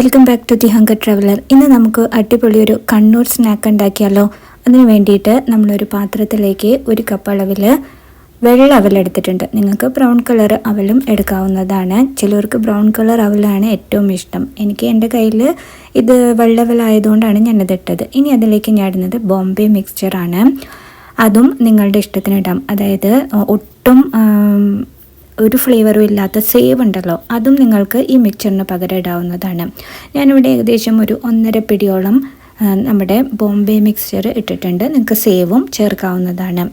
Welcome back to the hunger traveller ഇന്ന് നമുക്ക് അടിപൊളി ഒരു കണ്ണൂർ സ്നാക്ക് ഉണ്ടാക്കിയാലോ? അതിന് വേണ്ടിയിട്ട് നമ്മളൊരു പാത്രത്തിലേക്ക് ഒരു കപ്പ് അളവിൽ വെള്ള അവൽ എടുത്തിട്ടുണ്ട്. നിങ്ങൾക്ക് ബ്രൗൺ കളർ അവലും എടുക്കാവുന്നതാണ്. ചിലർക്ക് ബ്രൗൺ കളർ അവലാണ് ഏറ്റവും ഇഷ്ടം. എനിക്ക് എന്റെ കയ്യിൽ ഇത് വെള്ളവലായതുകൊണ്ടാണ് ഞാനത് ഇട്ടത്. ഇനി അതിലേക്ക് ഞാൻ ഇടുന്നത് ബോംബെ മിക്സ്ചറാണ് അതും നിങ്ങളുടെ ഇഷ്ടത്തിന് ഇടാം അതായത് ഒട്ടും ഒരു ഫ്ലേവറും ഇല്ലാത്ത സേവ് ഉണ്ടല്ലോ. അതും നിങ്ങൾക്ക് ഈ മിക്സറിന് പകരം ഇടാവുന്നതാണ്. ഞാനിവിടെ ഏകദേശം ഒരു ഒന്നര പിടിയോളം നമ്മുടെ ബോംബെ മിക്സ്ചർ ഇട്ടിട്ടുണ്ട്. നിങ്ങൾക്ക് സേവും ചേർക്കാവുന്നതാണ്.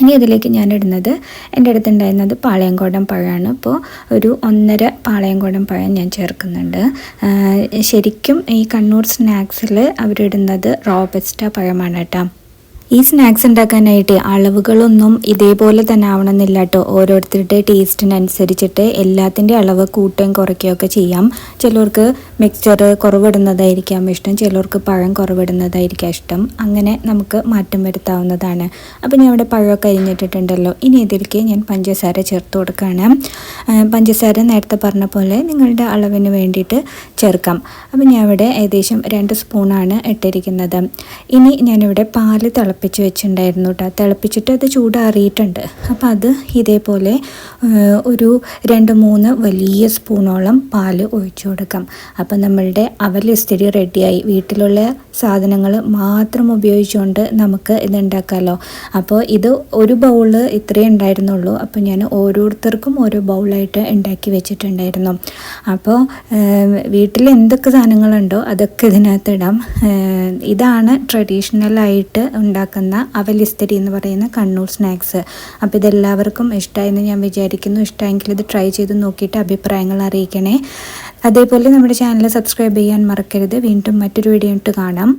ഇനി അതിലേക്ക് ഞാൻ ഇടുന്നത് എന്റെ അടുത്തുണ്ടായിരുന്നത് പാളയംകോടൻ പഴമാണ്. അപ്പോൾ ഒരു ഒന്നര പാളയംകോടൻ പഴം ഞാൻ ചേർക്കുന്നുണ്ട്. ശരിക്കും ഈ കണ്ണൂർ സ്നാക്സിൽ അവരിടുന്നത് റോബസ്റ്റ പഴമാണ് കേട്ടോ. ഈ സ്നാക്സ് ഉണ്ടാക്കാനായിട്ട് അളവുകളൊന്നും ഇതേപോലെ തന്നെ ആവണമെന്നില്ല കേട്ടോ ഓരോരുത്തരുടെ ടേസ്റ്റിനനുസരിച്ചിട്ട് എല്ലാത്തിന്റെ അളവ് കൂട്ടുകയും കുറയ്ക്കുകയും ഒക്കെ ചെയ്യാം. ചിലർക്ക് മിക്സ്ചർ കുറവിടുന്നതായിരിക്കാം ഇഷ്ടം. ചിലർക്ക് പഴം കുറവിടുന്നതായിരിക്കാം ഇഷ്ടം. അങ്ങനെ നമുക്ക് മാറ്റം വരുത്താവുന്നതാണ്. അപ്പോൾ ഞാൻ ഇവിടെ പഴമൊക്കെ അരിഞ്ഞിട്ടിട്ടുണ്ടല്ലോ. ഇനി ഇതിലേക്ക് ഞാൻ പഞ്ചസാര ചേർത്ത് കൊടുക്കുകയാണ്. പഞ്ചസാര നേരത്തെ പറഞ്ഞ പോലെ നിങ്ങളുടെ അളവിന് വേണ്ടിയിട്ട് ചേർക്കാം. അപ്പോൾ ഞാൻ ഇവിടെ ഏകദേശം രണ്ട് സ്പൂണാണ് ഇട്ടിരിക്കുന്നത്. ഇനി ഞാനിവിടെ പാൽ തിളപ്പിച്ച് വെച്ചിട്ടുണ്ടായിരുന്നു കേട്ടോ. തിളപ്പിച്ചിട്ട് അത് ചൂടാറിയിട്ടുണ്ട്. അപ്പം അത് ഇതേപോലെ ഒരു രണ്ട് മൂന്ന് വലിയ സ്പൂണോളം പാൽ ഒഴിച്ചു കൊടുക്കാം. അപ്പം നമ്മളുടെ അവൽ ഇസ്തിരി റെഡിയായി. വീട്ടിലുള്ള സാധനങ്ങൾ മാത്രം ഉപയോഗിച്ചുകൊണ്ട് നമുക്ക് ഇത് ഉണ്ടാക്കാമല്ലോ അപ്പോൾ ഇത് ഒരു ബൗൾ ഇത്രയേ ഉണ്ടായിരുന്നുള്ളൂ. അപ്പോൾ ഞാൻ ഓരോരുത്തർക്കും ഓരോ ബൗളായിട്ട് ഉണ്ടാക്കി വെച്ചിട്ടുണ്ടായിരുന്നു. അപ്പോൾ വീട്ടിൽ എന്തൊക്കെ സാധനങ്ങളുണ്ടോ അതൊക്കെ ഇതിനകത്ത് ഇടാം. ഇതാണ് ട്രഡീഷണലായിട്ട് ഉണ്ടാക്കുന്ന അവലിസ്തരി എന്ന് പറയുന്ന കണ്ണൂർ സ്നാക്സ്. അപ്പോൾ ഇതെല്ലാവർക്കും ഇഷ്ടമായെന്ന് ഞാൻ വിചാരിക്കുന്നു. ഇഷ്ടമെങ്കിൽ ഇത് ട്രൈ ചെയ്ത് നോക്കിയിട്ട് അഭിപ്രായങ്ങൾ അറിയിക്കണേ. അതേപോലെ നമ്മുടെ ചാനൽ സബ്സ്ക്രൈബ് ചെയ്യാൻ മറക്കരുത്. വീണ്ടും മറ്റൊരു വീഡിയോ ഇട്ട് കാണാം.